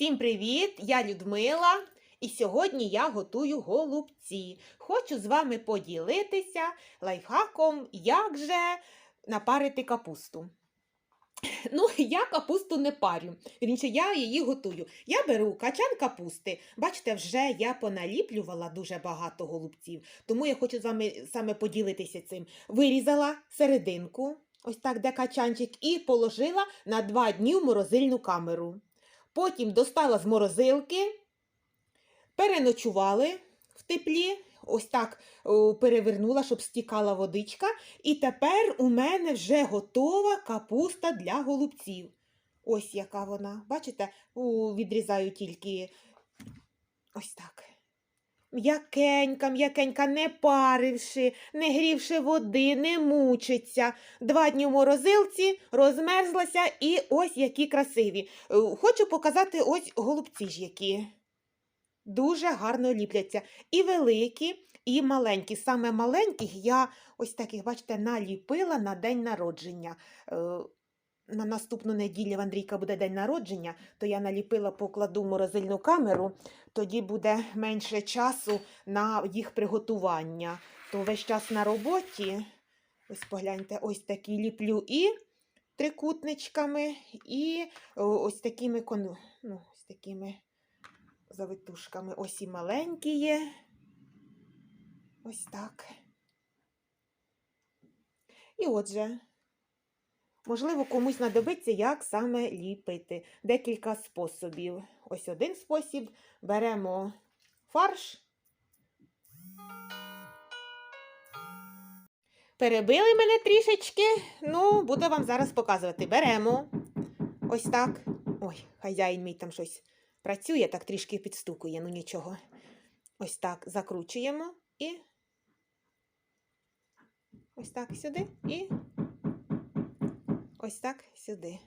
Всім привіт! Я Людмила, і сьогодні я готую голубці. Хочу з вами поділитися лайфхаком, як же напарити капусту. Ну, я капусту не парю. Вірніше, я її готую. Я беру качан капусти. Бачите, вже я поналіплювала дуже багато голубців, тому я хочу з вами саме поділитися цим. Вирізала серединку, ось так, де качанчик, і положила на два дні в морозильну камеру. Потім достала з морозилки, переночували в теплі, ось так перевернула, щоб стікала водичка. І тепер у мене вже готова капуста для голубців. Ось яка вона. Бачите, відрізаю тільки ось так. М'якенька, м'якенька, не паривши, не грівши води, не мучиться. Два дні в морозилці, розмерзлася і ось які красиві. Е, Хочу показати ось голубці ж які. Дуже гарно ліпляться. І великі, і маленькі. Саме маленьких я ось таких, бачите, наліпила на день народження. На наступну неділю в Андрійка буде день народження, то я наліпила, покладу морозильну камеру, тоді буде менше часу на їх приготування. То весь час на роботі. Ось погляньте, ось такі ліплю і трикутничками, і ось такими кон... ну, ось такими завитушками. Ось і маленькі є. Ось так. І отже, можливо, комусь знадобиться, як саме ліпити. Декілька способів. Ось один спосіб. Беремо фарш. Перебили мене трішечки. Ну, буду вам зараз показувати. Беремо. Ось так. Ой, хазяїн мій там щось працює, так трішки підстукує, ну нічого. Ось так закручуємо і ось так сюди і ось так сюди.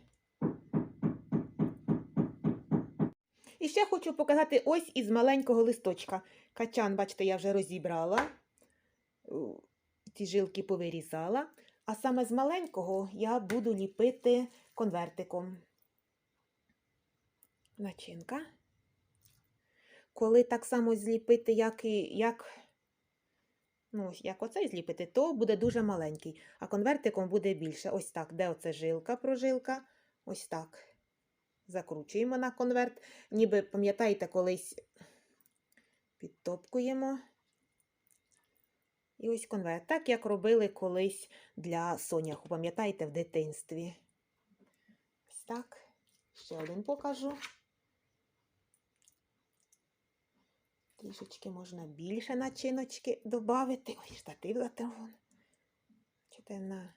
І ще хочу показати ось із маленького листочка. Качан, бачите, я вже розібрала, ці жилки повирізала. А саме з маленького я буду ліпити конвертиком. Начинка. Коли так само зліпити, як і як, ну, як оцей зліпити, то буде дуже маленький, а конвертиком буде більше. Ось так. Де оце жилка, прожилка? Ось так. Закручуємо на конверт. Ніби, пам'ятаєте, колись підтопкуємо. І ось конверт. Так, як робили колись для соняху, пам'ятаєте, в дитинстві. Ось так. Ще один покажу. Трішечки можна більше начиночки додати. Ой, штатив затрон. Чите на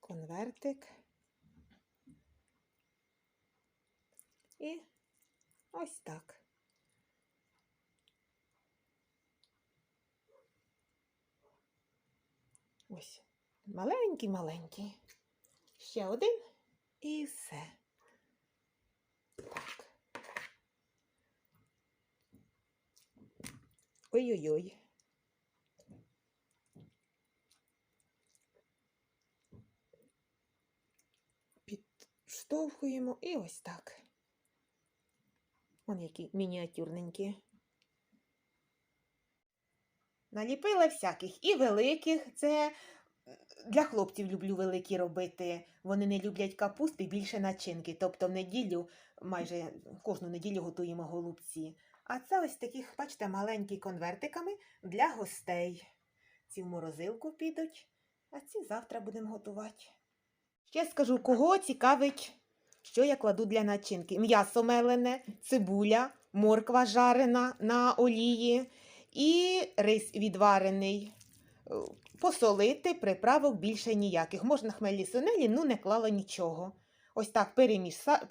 конвертик. І ось так. Ось. Маленький-маленький. Ще один. І все. Ой-ой-ой. Підштовхуємо і ось так. Вон які мініатюрненькі. Наліпила всяких і великих. Це для хлопців люблю великі робити. Вони не люблять капусти, більше начинки. Тобто в неділю, майже кожну неділю готуємо голубці. А це ось таких, бачите, маленькі конвертиками для гостей. Ці в морозилку підуть, а ці завтра будемо готувати. Ще скажу, кого цікавить, що я кладу для начинки. М'ясо мелене, цибуля, морква жарена на олії і рис відварений. Е, Посолити, приправок більше ніяких. Можна хмелі сунелі, ну не клала нічого. Ось так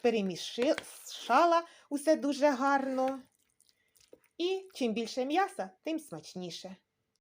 перемішала усе дуже гарно. І чим більше м'яса, тим смачніше.